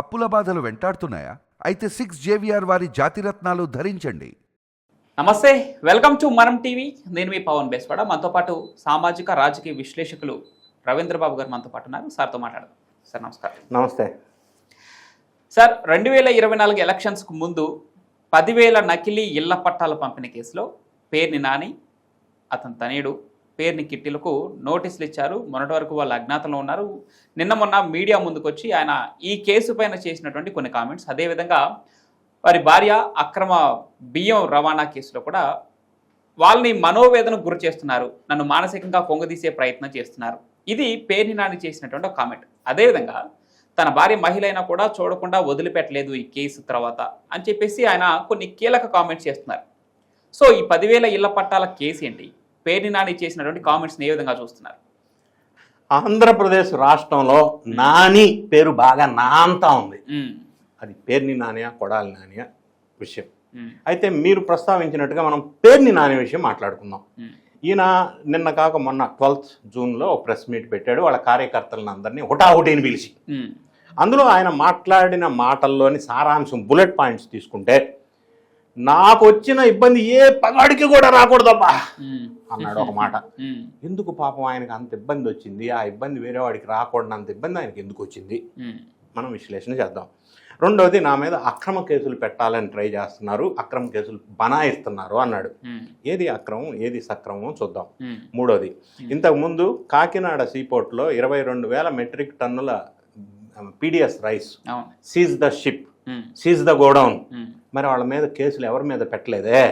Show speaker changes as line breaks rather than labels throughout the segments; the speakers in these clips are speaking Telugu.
అప్పుల బాధలు వెంటాడుతున్నాయా? అయితే సిక్స్ జేవిఆర్ వారి జాతిరత్నాలు ధరించండి.
నమస్తే వెల్కమ్ టు మనం టీవీ. నేను మీ పవన్ బేస్వాడ. మనతో పాటు సామాజిక రాజకీయ విశ్లేషకులు రవీంద్ర బాబు గారు మనతో పాటు ఉన్నారు. సార్తో మాట్లాడదాం. సార్ నమస్కారం.
నమస్తే.
సార్ రెండు వేల ఇరవై నాలుగు ఎలక్షన్స్కు ముందు పదివేల నకిలీ ఇళ్ళ పట్టాల పంపిణీ కేసులో పేర్ని నాని అతని తనయుడు పేర్ని కిట్టిలకు నోటీసులు ఇచ్చారు మొన్నటి వరకు వాళ్ళు అజ్ఞాతంలో ఉన్నారు. నిన్న మొన్న మీడియా ముందుకొచ్చి ఆయన ఈ కేసు పైన చేసినటువంటి కొన్ని కామెంట్స్. అదేవిధంగా వారి భార్య అక్రమ బియ్యం రవాణా కేసులో కూడా వాళ్ళని మనోవేదనకు గురి చేస్తున్నారు. నన్ను మానసికంగా పొంగదీసే ప్రయత్నం చేస్తున్నారు. ఇది పేర్ని నాని చేసినటువంటి ఒక కామెంట్. అదేవిధంగా తన భార్య మహిళ అయినా కూడా చూడకుండా వదిలిపెట్టలేదు ఈ కేసు తర్వాత అని చెప్పేసి ఆయన కొన్ని కీలక కామెంట్స్ చేస్తున్నారు. సో ఈ పదివేల ఇళ్ళ పట్టాల కేసు ఏంటి పేర్ని నాని చేసినటువంటి కామెంట్స్ని ఏ విధంగా చూస్తున్నారు?
ఆంధ్రప్రదేశ్ రాష్ట్రంలో నాని పేరు బాగా నాంతా ఉంది. అది పేర్ని నానియా కొడాలి నానియా విషయం. అయితే మీరు ప్రస్తావించినట్టుగా మనం పేర్ని నాని విషయం మాట్లాడుకుందాం. ఈయన నిన్న కాక మొన్న ట్వెల్త్ జూన్లో ఒక ప్రెస్ మీట్ పెట్టాడు. వాళ్ళ కార్యకర్తలను అందరినీ హుటాహుటిని పిలిచి. అందులో ఆయన మాట్లాడిన మాటల్లోని సారాంశం బుల్లెట్ పాయింట్స్ తీసుకుంటే నాకు వచ్చిన ఇబ్బంది ఏ పగాడికి కూడా రాకూడదబ్బా
ఉమ్,
అన్నాడు ఒక మాట. ఎందుకు పాపం ఆయనకు అంత ఇబ్బంది వచ్చింది? ఆ ఇబ్బంది వేరే వాడికి రాకూడదు అంత ఇబ్బంది ఆయనకి ఎందుకు వచ్చింది? మనం విశ్లేషణ చేద్దాం. రెండవది నా మీద అక్రమ కేసులు పెట్టాలని ట్రై చేస్తున్నారు. అక్రమ కేసులు బనాయిస్తున్నారు అన్నాడు. ఏది అక్రమం? ఏది సక్రమం చూద్దాం. మూడోది ఇంతకుముందు కాకినాడ సీపోర్ట్లో ఇరవై రెండు వేల మెట్రిక్ టన్నుల PDS rice seize the ship. Seize the godown మరి వాళ్ళ మీద కేసులు ఎవరి మీద పెట్టలేదే?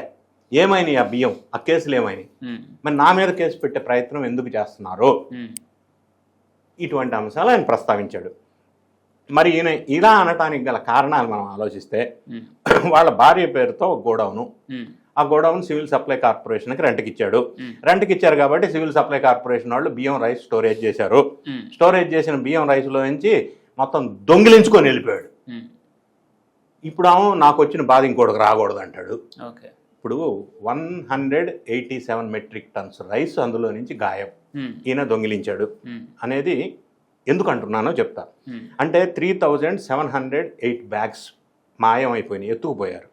ఏమైనాయి ఆ బియ్యం? ఆ కేసులు ఏమైనాయి?
ఉమ్,
మరి నా మీద కేసు పెట్టే ప్రయత్నం ఎందుకు చేస్తున్నారు?
ఉమ్,
ఇటువంటి అంశాలు ఆయన ప్రస్తావించాడు. మరి ఈయన ఇలా అనటానికి గల కారణాలు మనం ఆలోచిస్తే
ఉమ్,
వాళ్ళ భార్య పేరుతో ఒక గోడౌను. ఆ గోడౌన్ సివిల్ సప్లై కార్పొరేషన్కి రెంట్కి ఇచ్చాడు. రెంట్కి ఇచ్చారు కాబట్టి సివిల్ సప్లై కార్పొరేషన్ వాళ్ళు బియ్యం రైస్ స్టోరేజ్ చేశారు. స్టోరేజ్ చేసిన బియ్యం రైస్లో నుంచి మొత్తం దొంగిలించుకొని వెళ్ళిపోయాడు. ఇప్పుడు ఆమె నాకు వచ్చిన బాధ ఇంకోటికి రాకూడదు అంటాడు
ఓకే.
ఇప్పుడు one hundred eighty seven metric tons rice అందులో నుంచి గాయం. ఈయన దొంగిలించాడు. అనేది ఎందుకు అంటున్నానో చెప్తా అంటే three thousand seven hundred eight bags మాయం అయిపోయినాయి ఎత్తుకుపోయారు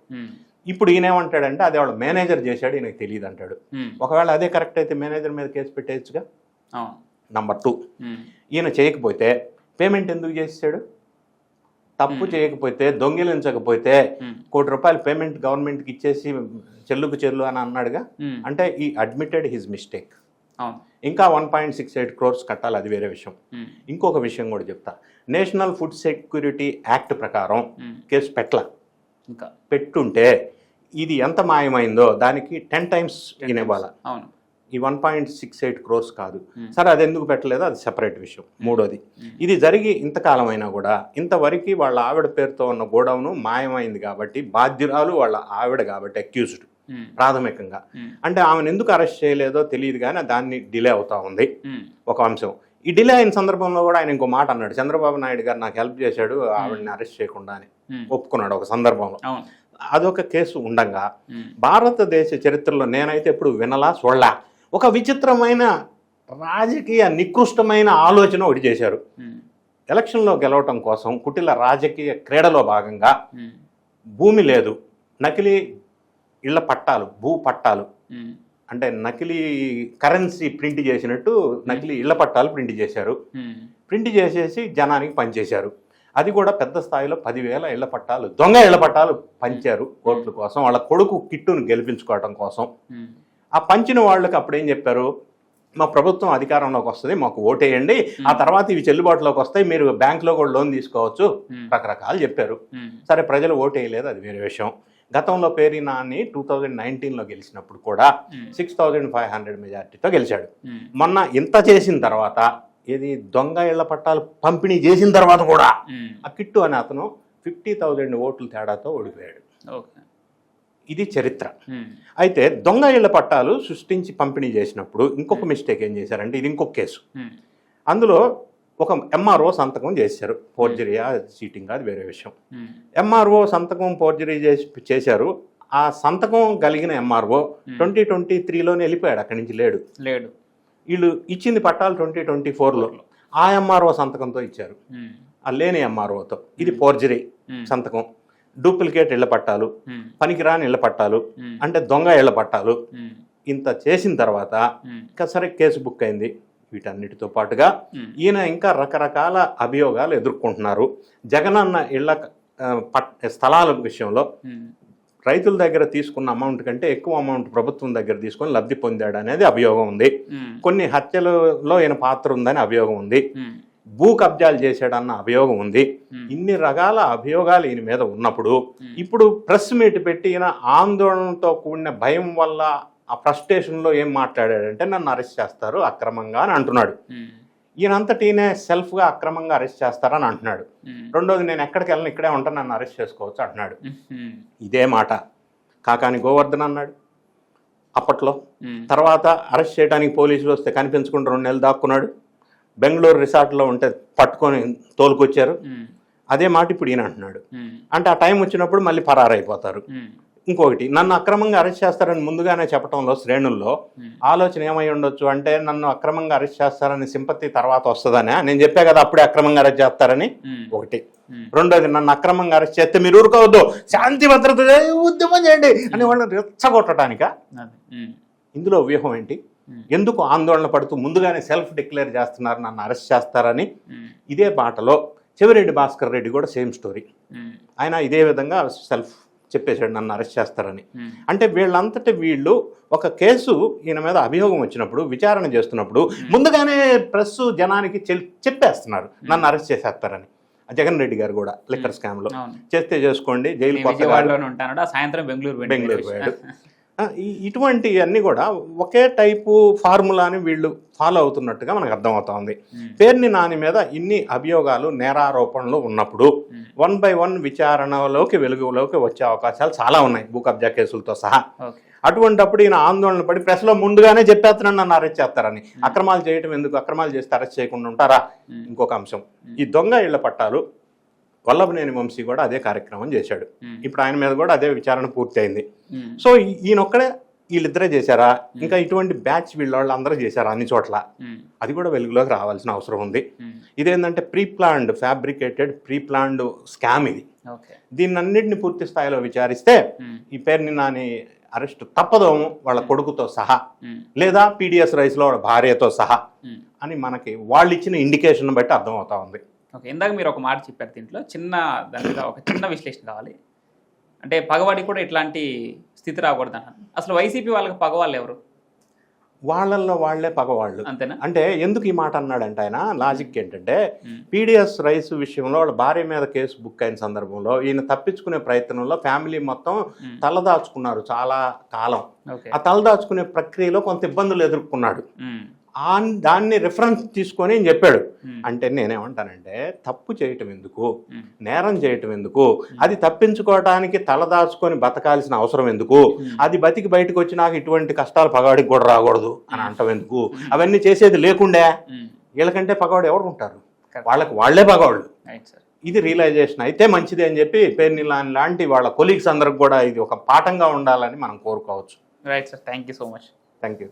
ఇప్పుడు ఈయన ఏమంటాడంటే అదే వాళ్ళ మేనేజర్ చేశాడు ఈయనకి తెలియదు అంటాడు ఒకవేళ అదే కరెక్ట్ అయితే మేనేజర్ మీద కేసు పెట్టేయచ్చుగా? Number two. ఈయన చేయకపోతే పేమెంట్ ఎందుకు చేసాడు తప్పు. చేయకపోతే దొంగిలించకపోతే కోటి రూపాయలు పేమెంట్ గవర్నమెంట్కి ఇచ్చేసి చెల్లుకు చెల్లు అని అన్నాడుగా? అంటే ఈ అడ్మిటెడ్ హిజ్ మిస్టేక్. ఇంకా one point six eight crores కట్టాలి అది వేరే విషయం. ఇంకొక విషయం కూడా చెప్తా. నేషనల్ ఫుడ్ సెక్యూరిటీ యాక్ట్ ప్రకారం కేసు పెట్టల.
ఇంకా.
పెట్టుంటే ఇది ఎంత మాయమైందో దానికి టెన్ టైమ్స్ ఇవ్వాల
అవును.
ఈ one point six eight crores కాదు. సరే అది ఎందుకు పెట్టలేదో అది సెపరేట్ విషయం మూడోది. ఇది జరిగి ఇంతకాలం అయినా కూడా ఇంతవరకు వాళ్ళ ఆవిడ పేరుతో ఉన్న గోడౌను మాయమైంది కాబట్టి బాధ్యురాలు వాళ్ళ ఆవిడ కాబట్టి అక్యూజ్డ్ ప్రాథమికంగా. అంటే ఆమెను ఎందుకు అరెస్ట్ చేయలేదో తెలియదు కానీ దాన్ని డిలే అవుతా ఉంది. ఒక అంశం. ఈ డిలే అయిన సందర్భంలో కూడా ఆయన ఇంకో మాట అన్నాడు. చంద్రబాబు నాయుడు గారు నాకు హెల్ప్ చేశాడు ఆవిడని అరెస్ట్ చేయకుండా అని ఒప్పుకున్నాడు ఒక సందర్భంలో. అదొక కేసు ఉండంగా భారతదేశ చరిత్రలో నేనైతే ఎప్పుడు వినలా చూడలా. ఒక విచిత్రమైన రాజకీయ నికృష్టమైన ఆలోచన ఒకటి చేశారు. ఎలక్షన్లో గెలవటం కోసం కుటిల రాజకీయ క్రీడలో భాగంగా భూమి లేదు. నకిలీ ఇళ్ళ పట్టాలు భూ పట్టాలు అంటే నకిలీ కరెన్సీ ప్రింట్ చేసినట్టు నకిలీ ఇళ్ళ పట్టాలు ప్రింట్ చేశారు. ప్రింట్ చేసేసి జనానికి పంచేశారు. అది కూడా పెద్ద స్థాయిలో పదివేల ఇళ్ళ పట్టాలు దొంగ ఇళ్ళ పట్టాలు పంచారు కోట్ల కోసం. వాళ్ళ కొడుకు కిట్టును గెలిపించుకోవటం కోసం. ఆ పంచిన వాళ్ళకి అప్పుడు ఏం చెప్పారు? మా ప్రభుత్వం అధికారంలోకి వస్తుంది మాకు ఓటేయండి. ఆ తర్వాత ఇవి చెల్లుబాటులోకి వస్తాయి మీరు బ్యాంకులో కూడా లోన్ తీసుకోవచ్చు. రకరకాలు చెప్పారు. సరే ప్రజలు ఓటేయలేదు అది వేరే విషయం. గతంలో పేరి నాని టూ థౌజండ్ నైన్టీన్లో గెలిచినప్పుడు కూడా సిక్స్ థౌజండ్ ఫైవ్ హండ్రెడ్ మెజార్టీతో గెలిచాడు. మొన్న ఇంత చేసిన తర్వాత ఇది దొంగ ఇళ్ళ పట్టాలు పంపిణీ చేసిన తర్వాత కూడా ఆ కిట్టు అనే అతను ఫిఫ్టీ థౌజండ్ ఓట్ల తేడాతో ఓడిపోయాడు.
ఓకే.
ఇది చరిత్ర. అయితే దొంగ ఇళ్ళ పట్టాలు సృష్టించి పంపిణీ చేసినప్పుడు ఇంకొక మిస్టేక్ ఏం చేశారంటే ఇది ఇంకొక కేసు. అందులో ఒక ఎంఆర్ఓ సంతకం చేశారు. ఫోర్జరీయా చీటింగ్ అది వేరే విషయం. ఎంఆర్ఓ సంతకం ఫోర్జరీ చేసి చేశారు. ఆ సంతకం కలిగిన ఎంఆర్ఓ ట్వంటీ ట్వంటీ త్రీలోనే వెళ్ళిపోయాడు. అక్కడి నుంచి లేడు.
లేడు.
వీళ్ళు ఇచ్చింది పట్టాలు ట్వంటీ ట్వంటీ ఫోర్లో. ఆ ఎంఆర్ఓ సంతకంతో ఇచ్చారు. ఆ లేని ఎంఆర్ఓతో ఇది ఫోర్జరీ సంతకం. డూప్లికేట్ ఇళ్ళ పట్టాలు పనికిరాని ఇళ్ళ పట్టాలు అంటే దొంగ ఇళ్ళ పట్టాలు. ఇంత చేసిన తర్వాత ఇంకా సరే కేసు బుక్ అయింది. వీటన్నిటితో పాటుగా ఈయన ఇంకా రకరకాల అభియోగాలు ఎదుర్కొంటున్నారు. జగనన్న ఇళ్ళ స్థలాల విషయంలో రైతుల దగ్గర తీసుకున్న అమౌంట్ కంటే ఎక్కువ అమౌంట్ ప్రభుత్వం దగ్గర తీసుకొని లబ్ధి పొందాడు అనేది అభియోగం ఉంది. కొన్ని హత్యలలో ఈయన పాత్ర ఉందని అభియోగం ఉంది. భూ కబ్జాలు చేశాడన్న అభియోగం ఉంది. ఇన్ని రకాల అభియోగాలు ఈయన మీద ఉన్నప్పుడు ఇప్పుడు ప్రెస్ మీట్ పెట్టి ఈయన ఆందోళనతో కూడిన భయం వల్ల ఆ ఫ్రస్ట్రేషన్లో ఏం మాట్లాడాడంటే నన్ను అరెస్ట్ చేస్తారు అక్రమంగా అని అంటున్నాడు. ఈయనంతటి ఈయన సెల్ఫ్గా అక్రమంగా అరెస్ట్ చేస్తారని అంటున్నాడు. రెండోది నేను ఎక్కడికి వెళ్ళను ఇక్కడే ఉంటాను నన్ను అరెస్ట్ చేసుకోవచ్చు అంటున్నాడు. ఇదే మాట. కాకాని గోవర్ధన్ అన్నాడు. అప్పట్లో. తర్వాత అరెస్ట్ చేయడానికి పోలీసులు వస్తే కనిపించకుండా రెండు నెలలు దాక్కున్నాడు. బెంగళూరు రిసార్ట్లో ఉంటే పట్టుకొని తోలుకొచ్చారు. అదే మాట ఇప్పుడు ఈయన అంటున్నాడు. అంటే ఆ టైం వచ్చినప్పుడు మళ్ళీ పరారైపోతారు. ఇంకొకటి నన్ను అక్రమంగా అరెస్ట్ చేస్తారని ముందుగానే చెప్పడంలో శ్రేణుల్లో ఆలోచన ఏమై ఉండొచ్చు అంటే నన్ను అక్రమంగా అరెస్ట్ చేస్తారని సింపతి తర్వాత వస్తుందనే నేను చెప్పా కదా అప్పుడే అక్రమంగా అరెస్ట్ చేస్తారని. ఒకటి. రెండోది నన్ను అక్రమంగా అరెస్ట్ చేస్తే మీరు ఊరుకోవద్దు. శాంతి భద్రత ఉద్యమం చేయండి అని వాళ్ళని రెచ్చగొట్టడానిక? ఇందులో వ్యూహం ఏంటి? ఎందుకు ఆందోళన పడుతూ ముందుగానే సెల్ఫ్ డిక్లేర్ చేస్తున్నారు నన్ను అరెస్ట్ చేస్తారని? ఇదే బాటలో చెవిరెడ్డి భాస్కర్ రెడ్డి కూడా సేమ్ స్టోరీ. ఆయన ఇదే విధంగా సెల్ఫ్ చెప్పేశాడు నన్ను అరెస్ట్ చేస్తారని. అంటే వీళ్ళంతటి వీళ్ళు ఒక కేసు ఈయన మీద అభియోగం వచ్చినప్పుడు విచారణ చేస్తున్నప్పుడు ముందుగానే ప్రెస్ జనానికి చెప్పేస్తున్నారు నన్ను అరెస్ట్ చేసేస్తారని. జగన్ రెడ్డి గారు కూడా లిక్కర్
స్కామ్లో
చేస్తే చేసుకోండి జైలు
సాయంత్రం బెంగళూరు
బెంగళూరు పోయాడు. ఇటువంటి అన్ని కూడా ఒకే టైపు ఫార్ములాని వీళ్ళు ఫాలో అవుతున్నట్టుగా మనకు అర్థమవుతోంది పేర్ని నాని మీద ఇన్ని అభియోగాలు నేరారోపణలు ఉన్నప్పుడు వన్ బై వన్ విచారణలోకి వెలుగులోకి వచ్చే అవకాశాలు చాలా ఉన్నాయి భూ కబ్జా కేసులతో సహా. అటువంటప్పుడు ఈయన ఆందోళన పడి ప్రెస్లో ముందుగానే చెప్పేస్తున్నాను నన్ను అరెస్ట్ చేస్తారని. అక్రమాలు చేయటం ఎందుకు? అక్రమాలు చేస్తే అరెస్ట్ చేయకుండా ఉంటారా? ఇంకొక అంశం. ఈ దొంగ ఇళ్ళ పట్టాలు వల్లభనేని వంశీ కూడా అదే కార్యక్రమం చేశాడు. ఇప్పుడు ఆయన మీద కూడా అదే విచారణ పూర్తి అయింది
ఉమ్,
సో ఈయనొక్కడే వీళ్ళిద్దరే చేశారా? ఇంకా ఇటువంటి బ్యాచ్ వీళ్ళ అందరూ చేశారా అన్ని చోట్ల? అది కూడా వెలుగులోకి రావాల్సిన అవసరం ఉంది. ఇదేంటంటే pre planned fabricated pre planned scam ఇది. దీన్నన్నిటిని పూర్తి స్థాయిలో విచారిస్తే ఈ పేరుని నాని అరెస్ట్ తప్పదు వాళ్ళ కొడుకుతో సహా. లేదా పీడిఎస్ రైస్లో వాళ్ళ భార్యతో సహా. అని మనకి వాళ్ళు ఇచ్చిన ఇండికేషన్ బట్టి అర్థమవుతా ఉంది.
ఓకే ఇందాక మీరు ఒక మాట చెప్పారు దీంట్లో. చిన్న దాని మీద ఒక చిన్న విశ్లేషణ కావాలి. అంటే పగవాడికి కూడా ఇట్లాంటి స్థితి రాకూడదు అసలు వైసీపీ వాళ్ళకి పగవాళ్ళు ఎవరు?
వాళ్ళల్లో వాళ్ళే పగవాళ్ళు.
అంతేనా?
అంటే ఎందుకు ఈ మాట అన్నాడంటే ఆయన? లాజిక్ ఏంటంటే పీడిఎస్ రైస్ విషయంలో వాళ్ళ భార్య మీద కేసు బుక్ అయిన సందర్భంలో ఈయన తప్పించుకునే ప్రయత్నంలో ఫ్యామిలీ మొత్తం తలదాచుకున్నారు చాలా కాలం. ఆ తలదాచుకునే ప్రక్రియలో కొంత ఇబ్బందులు ఎదుర్కొన్నాడు. ఆ దాన్ని రిఫరెన్స్ తీసుకొని ఈయన చెప్పాడు. అంటే నేనేమంటానంటే తప్పు చేయటం ఎందుకు? నేరం చేయటం ఎందుకు? అది తప్పించుకోవడానికి తలదాచుకొని బతకాల్సిన అవసరం ఎందుకు? అది బతికి బయటకు వచ్చి నాకు ఇటువంటి కష్టాలు పగవాడికి కూడా రాకూడదు అని అంటాం ఎందుకు? అవన్నీ చేసేది లేకుండే. వీళ్ళకంటే పగవాడు ఎవరు ఉంటారు. వాళ్ళకి వాళ్ళే పగవాళ్ళు.
రైట్ సార్
ఇది రియలైజేషన్ అయితే మంచిది అని చెప్పి పేర్ని లాంటి వాళ్ళ కొలీగ్స్ అందరికి కూడా ఇది ఒక పాఠంగా ఉండాలని మనం కోరుకోవచ్చు.
Right sir thank you so much
thank you